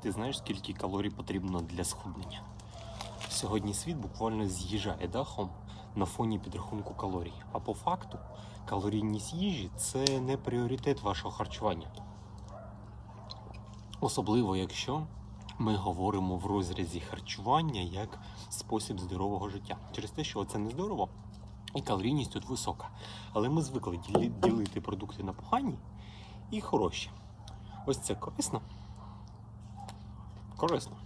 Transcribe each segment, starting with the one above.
Ти знаєш, скільки калорій потрібно для схуднення? Сьогодні світ буквально з'їжджає дахом на фоні підрахунку калорій. А по факту, калорійність їжі це не пріоритет вашого харчування. Особливо, якщо ми говоримо в розрізі харчування як спосіб здорового життя. Через те, що це не здорово, і калорійність тут висока. Але ми звикли ділити продукти на погані і хороші. Ось це корисно. Корисно.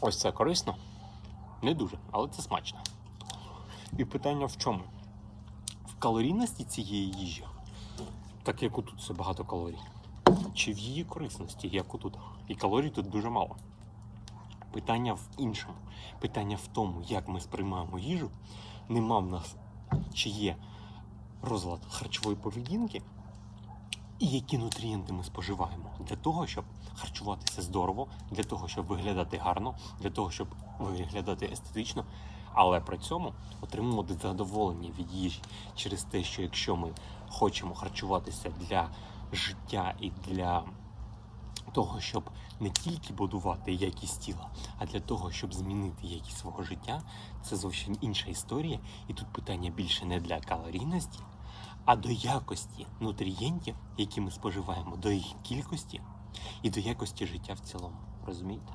Ось це корисно. Не дуже, але це смачно. І питання в чому? В калорійності цієї їжі, так як отут це багато калорій, чи в її корисності, як отут. І калорій тут дуже мало. Питання в іншому. Питання в тому, як ми сприймаємо їжу. Нема в нас чи є розлад харчової поведінки, і які нутрієнти ми споживаємо для того, щоб харчуватися здорово, для того, щоб виглядати гарно, для того, щоб виглядати естетично, але при цьому отримувати задоволення від їжі через те, що якщо ми хочемо харчуватися для життя і для того, щоб не тільки будувати якість тіла, а для того, щоб змінити якість свого життя, це зовсім інша історія. І тут питання більше не для калорійності, а до якості нутрієнтів, які ми споживаємо, до їх кількості і до якості життя в цілому. Розумієте?